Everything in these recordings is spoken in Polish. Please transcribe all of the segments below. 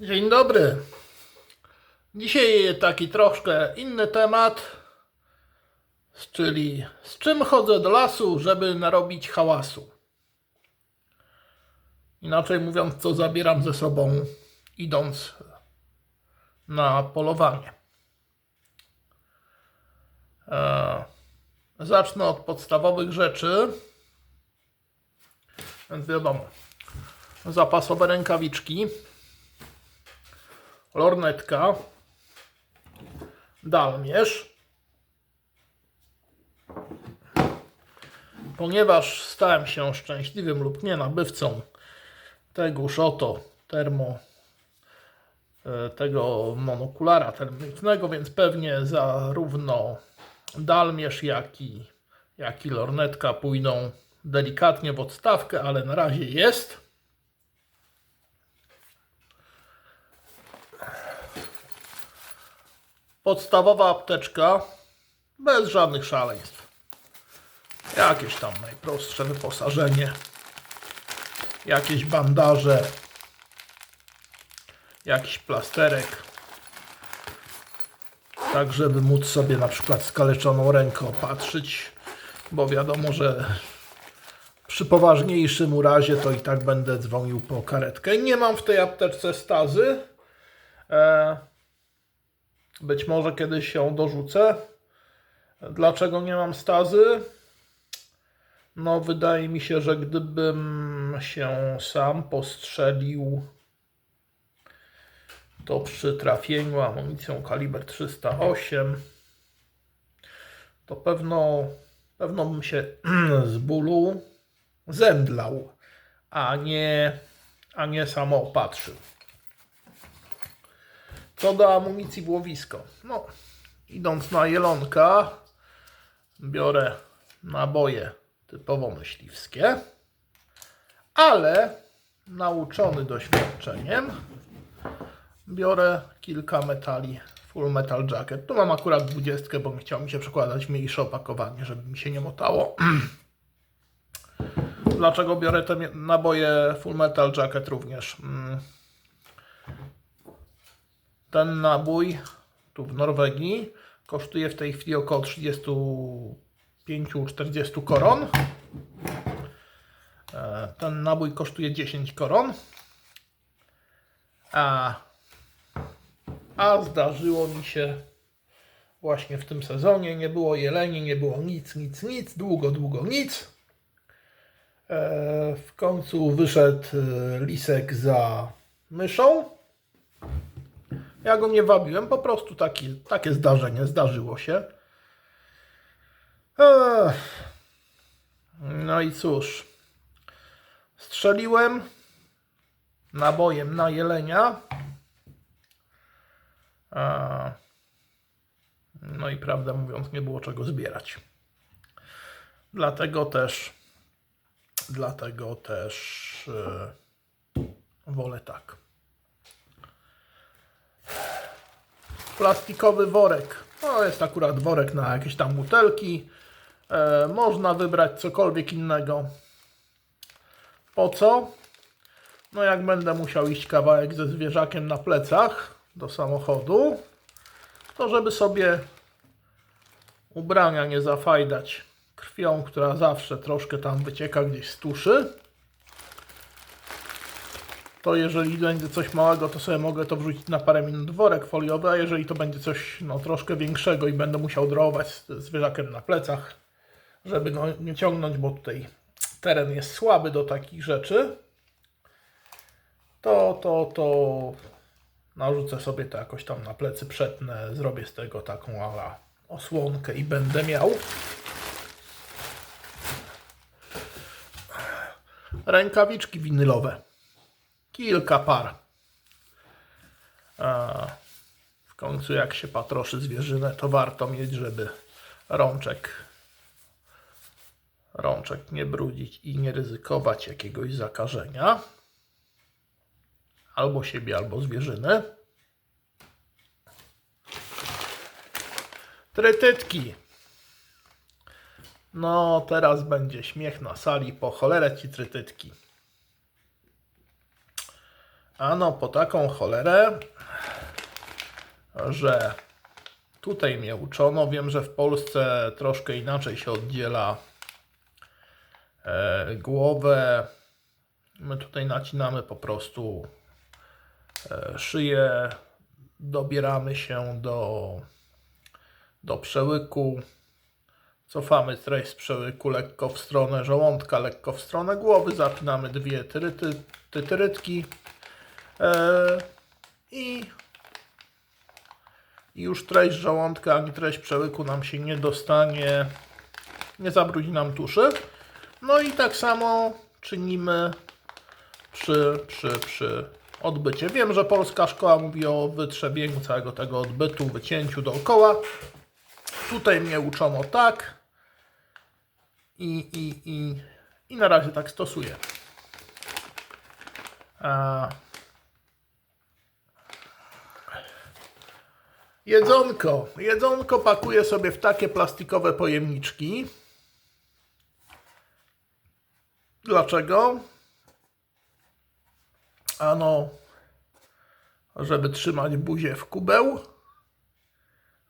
Dzień dobry. Dzisiaj taki troszkę inny temat, czyli z czym chodzę do lasu, żeby narobić hałasu. Inaczej mówiąc, co zabieram ze sobą idąc na polowanie. E, zacznę od podstawowych rzeczy. Więc wiadomo, zapasowe rękawiczki lornetka, dalmierz. Ponieważ stałem się szczęśliwym lub nie nabywcą tegoż oto termo e, tego monokulara termicznego, więc pewnie zarówno dalmierz, jak i, jak i lornetka pójdą delikatnie w odstawkę, ale na razie jest. Podstawowa apteczka bez żadnych szaleństw. Jakieś tam najprostsze wyposażenie, jakieś bandaże, jakiś plasterek. Tak, żeby móc sobie na przykład skaleczoną rękę opatrzyć, bo wiadomo, że przy poważniejszym urazie to i tak będę dzwonił po karetkę. Nie mam w tej apteczce stazy. E, być może kiedyś się dorzucę. Dlaczego nie mam stazy? No, wydaje mi się, że gdybym się sam postrzelił, to przy trafieniu amunicją kaliber 308, to pewno, pewno bym się z bólu zemdlał, a nie, a nie samo opatrzył. Co do amunicji w łowisko. No, idąc na jelonka, biorę naboje typowo myśliwskie, ale nauczony doświadczeniem biorę kilka metali Full Metal Jacket. Tu mam akurat 20, bo chciał mi się przekładać mniejsze opakowanie, żeby mi się nie motało. Dlaczego biorę te naboje Full Metal Jacket również? Ten nabój tu w Norwegii kosztuje w tej chwili około 35-40 koron. E, Ten nabój kosztuje 10 koron. A, a zdarzyło mi się właśnie w tym sezonie. Nie było jeleni, nie było nic, nic, nic. Długo, długo nic. E, W końcu wyszedł e, lisek za myszą. Ja go nie wabiłem, po prostu taki, takie zdarzenie zdarzyło się. Ech. No i cóż, strzeliłem nabojem na jelenia. No i prawdę mówiąc, nie było czego zbierać. Dlatego też, dlatego też e, wolę tak. Plastikowy worek. To jest akurat worek na jakieś tam butelki. E, można wybrać cokolwiek innego. Po co? No jak będę musiał iść kawałek ze zwierzakiem na plecach do samochodu, to żeby sobie ubrania nie zafajdać krwią, która zawsze troszkę tam wycieka gdzieś z tuszy to jeżeli będzie coś małego, to sobie mogę to wrzucić na parę minut worek foliowy, a jeżeli to będzie coś no, troszkę większego i będę musiał drować z zwierzakiem na plecach, żeby go nie ciągnąć, bo tutaj teren jest słaby do takich rzeczy, to, to, to narzucę sobie to jakoś tam na plecy, przetnę, zrobię z tego taką ala osłonkę i będę miał. Rękawiczki winylowe kilka par. A w końcu jak się patroszy zwierzynę, to warto mieć, żeby rączek rączek nie brudzić i nie ryzykować jakiegoś zakażenia. Albo siebie, albo zwierzyny. Trytytki. No, teraz będzie śmiech na sali. Po cholerę ci trytytki. Ano po taką cholerę, że tutaj mnie uczono. Wiem, że w Polsce troszkę inaczej się oddziela e, głowę. My tutaj nacinamy po prostu e, szyję, dobieramy się do, do przełyku, cofamy treść z przełyku lekko w stronę żołądka, lekko w stronę głowy, zapinamy dwie tyryty, tytyrytki e, i i już treść żołądka ani treść przełyku nam się nie dostanie, nie zabrudzi nam tuszy. No i tak samo czynimy przy, przy, przy odbycie. Wiem, że polska szkoła mówi o wytrzebieniu całego tego odbytu, wycięciu dookoła. Tutaj mnie uczono tak i, i, i, i na razie tak stosuję. A... Jedzonko. Jedzonko pakuję sobie w takie plastikowe pojemniczki. Dlaczego? Ano, żeby trzymać buzię w kubeł,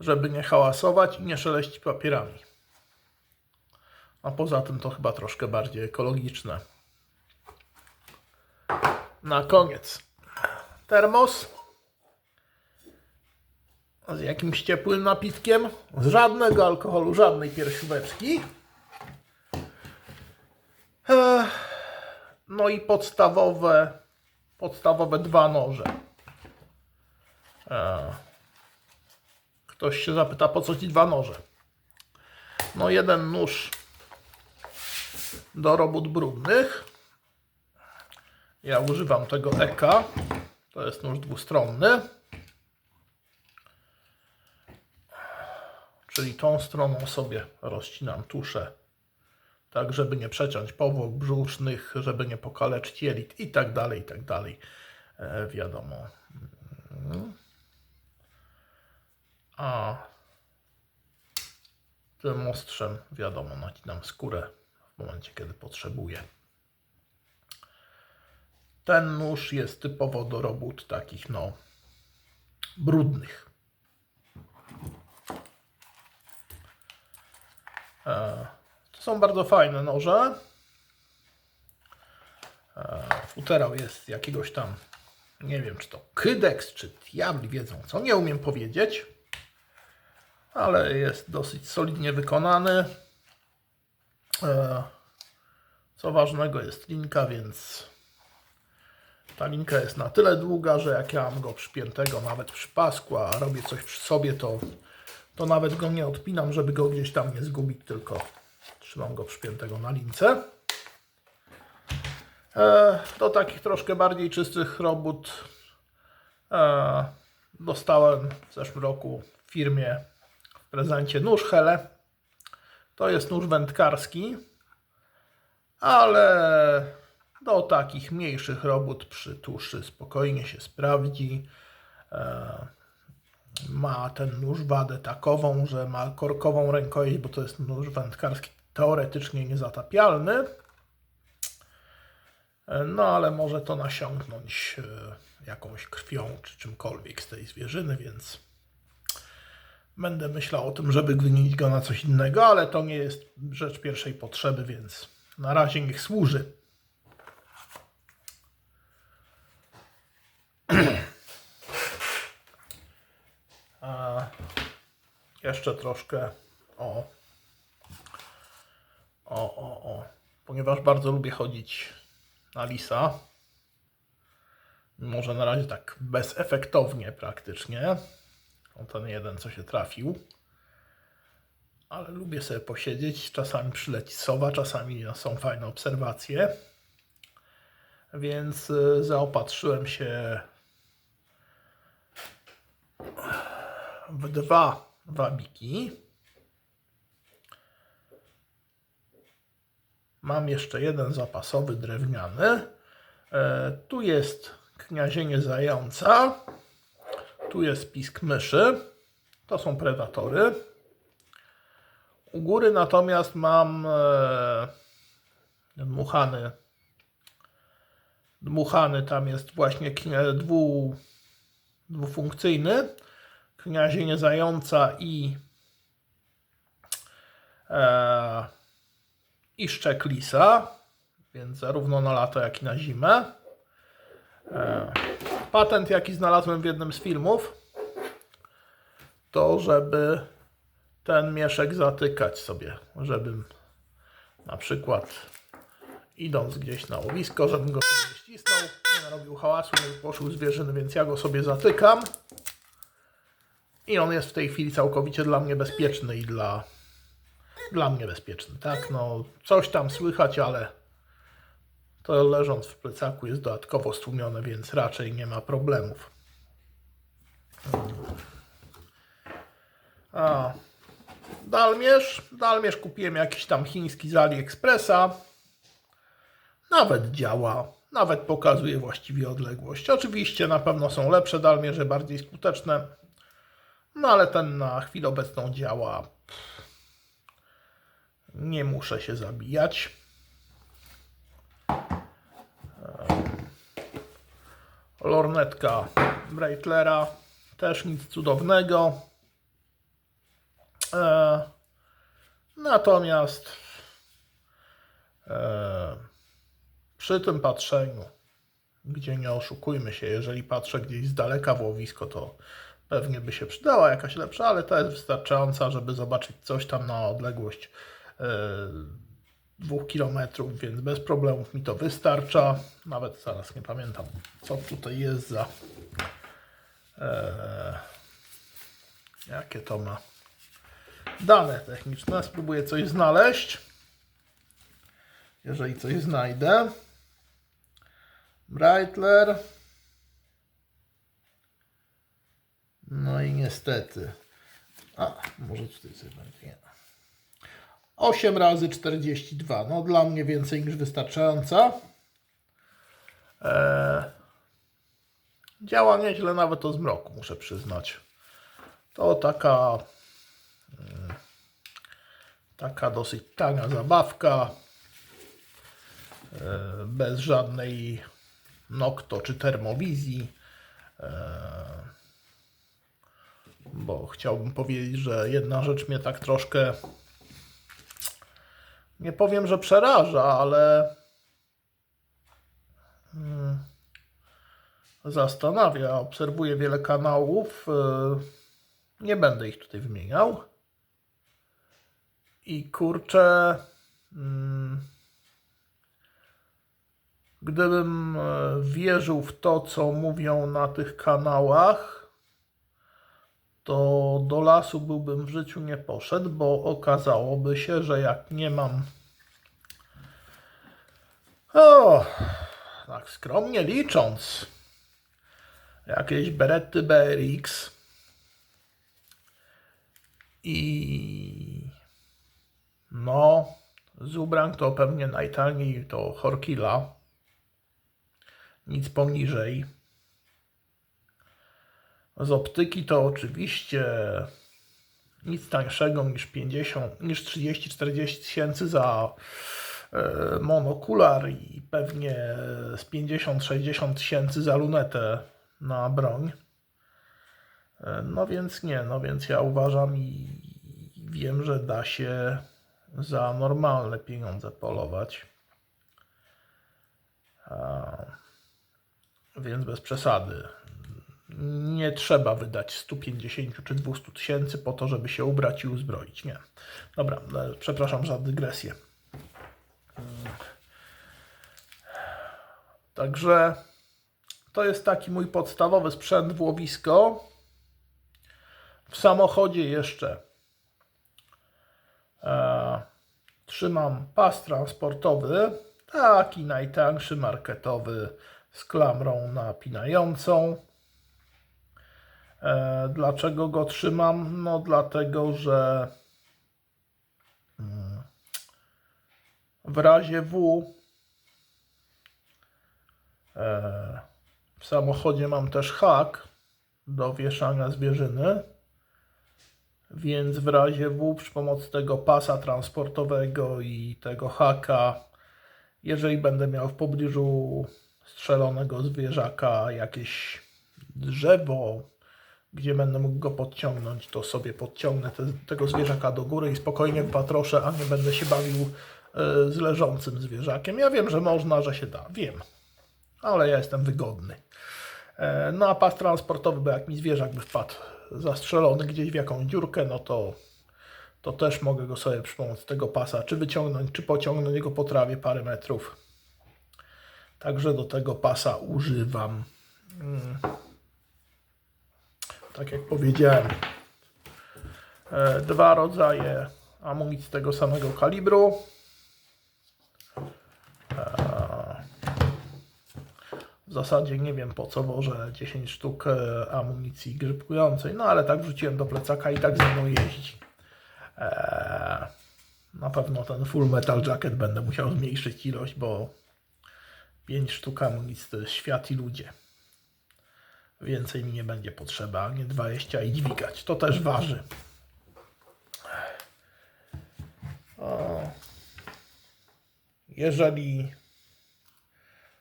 żeby nie hałasować i nie szeleścić papierami. A poza tym to chyba troszkę bardziej ekologiczne. Na koniec termos z jakimś ciepłym napitkiem, z żadnego alkoholu, żadnej piersióweczki. No i podstawowe, podstawowe dwa noże. Ktoś się zapyta, po co ci dwa noże? No jeden nóż do robót brudnych. Ja używam tego EKA. To jest nóż dwustronny. Czyli tą stroną sobie rozcinam tuszę, tak żeby nie przeciąć powłok brzusznych, żeby nie pokaleczyć jelit i tak dalej, i tak dalej. E, wiadomo. Mm. A tym ostrzem, wiadomo, nacinam skórę w momencie, kiedy potrzebuję. Ten nóż jest typowo do robót takich, no, brudnych. To są bardzo fajne noże. E, Futerał jest jakiegoś tam, nie wiem czy to Kydex, czy diabli wiedzą co, nie umiem powiedzieć. Ale jest dosyć solidnie wykonany. E, Co ważnego jest linka, więc ta linka jest na tyle długa, że jak ja mam go przypiętego nawet przy pasku, a robię coś przy sobie, to to nawet go nie odpinam, żeby go gdzieś tam nie zgubić, tylko trzymam go przypiętego na lince. E, do takich troszkę bardziej czystych robót e, dostałem w zeszłym roku w firmie w prezencie nóż Hele. To jest nóż wędkarski, ale do takich mniejszych robót przy tuszy spokojnie się sprawdzi. Ma ten nóż wadę takową, że ma korkową rękojeść, bo to jest nóż wędkarski teoretycznie niezatapialny. No ale może to nasiąknąć e, jakąś krwią czy czymkolwiek z tej zwierzyny, więc będę myślał o tym, żeby wymienić go na coś innego, ale to nie jest rzecz pierwszej potrzeby, więc na razie niech służy. Jeszcze troszkę o, o, o, o. Ponieważ bardzo lubię chodzić na lisa. Może na razie tak bezefektownie praktycznie. O ten jeden, co się trafił. Ale lubię sobie posiedzieć. Czasami przyleci sowa, czasami są fajne obserwacje. Więc y, zaopatrzyłem się w dwa wabiki. Mam jeszcze jeden zapasowy drewniany. E, tu jest kniazienie zająca. Tu jest pisk myszy. To są predatory. U góry natomiast mam e, dmuchany dmuchany tam jest właśnie dwu, dwufunkcyjny. Kniazienie zająca i e, i szczek lisa, więc zarówno na lato, jak i na zimę. E, patent, jaki znalazłem w jednym z filmów, to żeby ten mieszek zatykać sobie, żebym na przykład idąc gdzieś na łowisko, żebym go sobie ścisnął, nie narobił hałasu, nie wypłoszył zwierzyny, więc ja go sobie zatykam. I on jest w tej chwili całkowicie dla mnie bezpieczny i dla, dla mnie bezpieczny, tak? No, coś tam słychać, ale to leżąc w plecaku jest dodatkowo stłumione, więc raczej nie ma problemów. A, dalmierz. Dalmierz kupiłem jakiś tam chiński z AliExpressa. Nawet działa, nawet pokazuje właściwie odległość. Oczywiście na pewno są lepsze dalmierze, bardziej skuteczne. No ale ten na chwilę obecną działa. Nie muszę się zabijać. Lornetka Breitlera. Też nic cudownego. E, natomiast e, przy tym patrzeniu, gdzie nie oszukujmy się, jeżeli patrzę gdzieś z daleka w łowisko, to pewnie by się przydała jakaś lepsza, ale to jest wystarczająca, żeby zobaczyć coś tam na odległość e, dwóch kilometrów, więc bez problemów mi to wystarcza. Nawet zaraz nie pamiętam, co tutaj jest za. E, jakie to ma dane techniczne. Spróbuję coś znaleźć. Jeżeli coś znajdę. Breitler. No i niestety. A, może tutaj coś będzie. Nie. 8 razy 42. No dla mnie więcej niż wystarczająca. Eee, działa nieźle nawet o zmroku, muszę przyznać. To taka mm, taka dosyć tania zabawka. Eee, bez żadnej nokto czy termowizji. Eee, bo chciałbym powiedzieć, że jedna rzecz mnie tak troszkę nie powiem, że przeraża, ale mm, zastanawia. Obserwuję wiele kanałów. y, Nie będę ich tutaj wymieniał. I kurczę, mm, gdybym e, wierzył w to, co mówią na tych kanałach, to do lasu byłbym w życiu nie poszedł, bo okazałoby się, że jak nie mam. O, tak skromnie licząc, jakieś berety BRX i no, z ubrań to pewnie najtaniej to Horkila, nic poniżej. Z optyki to oczywiście nic tańszego niż 50, niż 30-40 tysięcy za e, monokular i pewnie z 50-60 tysięcy za lunetę na broń. E, No więc nie, no więc ja uważam i wiem, że da się za normalne pieniądze polować. A, więc bez przesady nie trzeba wydać 150 czy 200 tysięcy po to, żeby się ubrać i uzbroić. Nie. Dobra, e, przepraszam za dygresję. Także to jest taki mój podstawowy sprzęt w łowisko. W samochodzie jeszcze e, trzymam pas transportowy, taki najtańszy, marketowy, z klamrą napinającą. E, Dlaczego go trzymam? No dlatego, że mm, w razie W e, w samochodzie mam też hak do wieszania zwierzyny, więc w razie W przy pomocy tego pasa transportowego i tego haka, jeżeli będę miał w pobliżu strzelonego zwierzaka, jakieś drzewo, gdzie będę mógł go podciągnąć, to sobie podciągnę te, tego zwierzaka do góry i spokojnie patroszę, a nie będę się bawił e, z leżącym zwierzakiem. Ja wiem, że można, że się da, wiem, ale ja jestem wygodny. E, No a pas transportowy, bo jak mi zwierzak by wpadł zastrzelony gdzieś w jakąś dziurkę, no to, to też mogę go sobie przy pomocy tego pasa czy wyciągnąć, czy pociągnąć go po trawie parę metrów. Także do tego pasa używam. Mm. Tak jak powiedziałem, e, dwa rodzaje amunicji tego samego kalibru. W zasadzie nie wiem po co wożę 10 sztuk e, amunicji grzybkującej, no ale tak wrzuciłem do plecaka i tak ze mną jeździ. Na pewno ten full metal jacket będę musiał zmniejszyć ilość, bo 5 sztuk amunicji to jest świat i ludzie. Więcej mi nie będzie potrzeba, nie 20 i dźwigać. To też waży. O. Jeżeli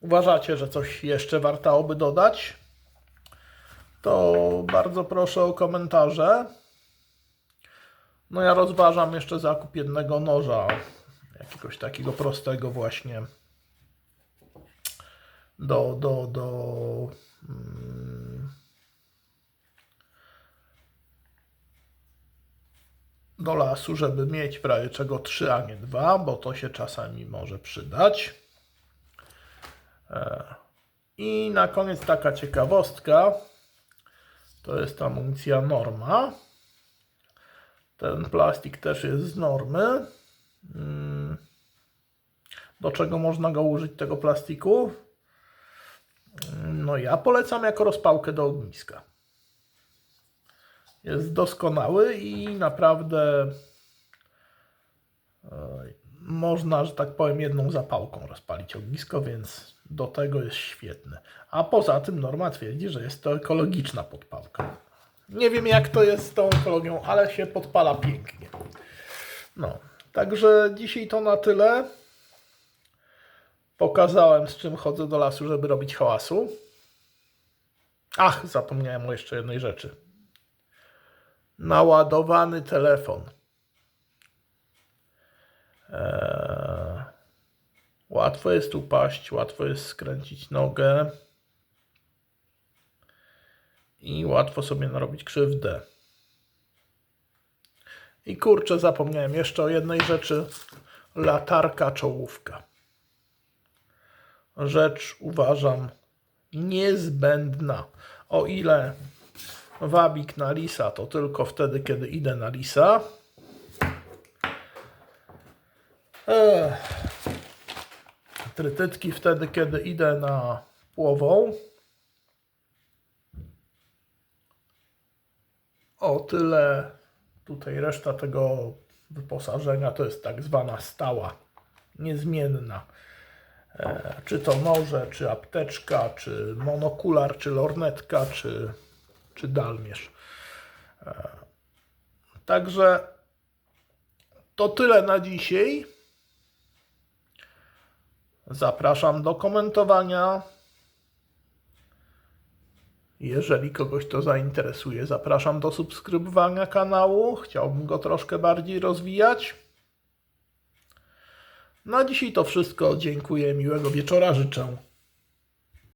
uważacie, że coś jeszcze wartałoby dodać, to bardzo proszę o komentarze. No ja rozważam jeszcze zakup jednego noża, jakiegoś takiego prostego właśnie do, do, do do lasu, żeby mieć w razie czego trzy, a nie dwa, bo to się czasami może przydać. E, I na koniec taka ciekawostka. To jest amunicja Norma. Ten plastik też jest z normy. Mm. Do czego można go użyć, tego plastiku? No ja polecam jako rozpałkę do ogniska. Jest doskonały i naprawdę można, że tak powiem, jedną zapałką rozpalić ognisko, więc do tego jest świetny. A poza tym Norma twierdzi, że jest to ekologiczna podpałka. Nie wiem jak to jest z tą ekologią, ale się podpala pięknie. No, także dzisiaj to na tyle. Pokazałem z czym chodzę do lasu, żeby robić hałasu. Ach, zapomniałem o jeszcze jednej rzeczy. Naładowany telefon. Eee, łatwo jest upaść, łatwo jest skręcić nogę i łatwo sobie narobić krzywdę. I kurczę, zapomniałem jeszcze o jednej rzeczy. Latarka czołówka. Rzecz uważam niezbędna. O ile wabik na lisa to tylko wtedy, kiedy idę na lisa. Ech. Trytytki wtedy, kiedy idę na płową. O tyle tutaj reszta tego wyposażenia to jest tak zwana stała, niezmienna. E, czy to noże, czy apteczka, czy monokular, czy lornetka, czy, czy dalmierz. E, także to tyle na dzisiaj. Zapraszam do komentowania. Jeżeli kogoś to zainteresuje, zapraszam do subskrybowania kanału. Chciałbym go troszkę bardziej rozwijać. Na dzisiaj to wszystko. Dziękuję, miłego wieczora życzę.